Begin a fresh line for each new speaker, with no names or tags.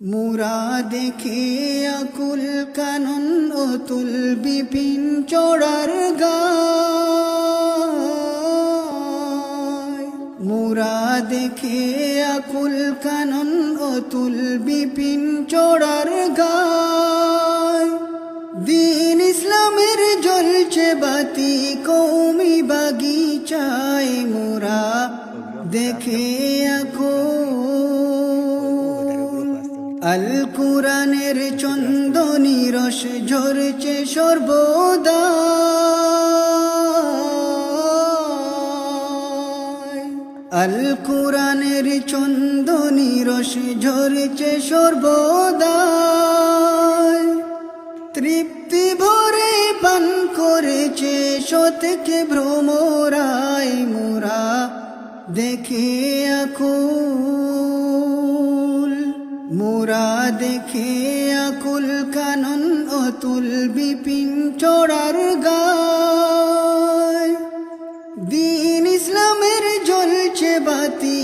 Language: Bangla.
মুরা দেখে আকুল কানন অতুল বিপিন চড়ার মুরা দেখে আকুল কানন অতুল বিপিন চড়ার গায়। দিন ইসলামের জ্বলছে বাতি, কৌমি বাগিচায় মোরা দেখে আকুল আল কুরানের চন্দনী রস ঝরছে সর্বদা আল কুরানের চন্দনী রস ঝরছে সর্বদা তৃপ্তি ভরে পান করেছে সতকে ভ্রমরাই মোরা। দেখে আকুল মোরা দেখে আকুল কানন অতুল বিপিন চড়ার গায়। দিন ইসলামের জ্বলছে বাতি।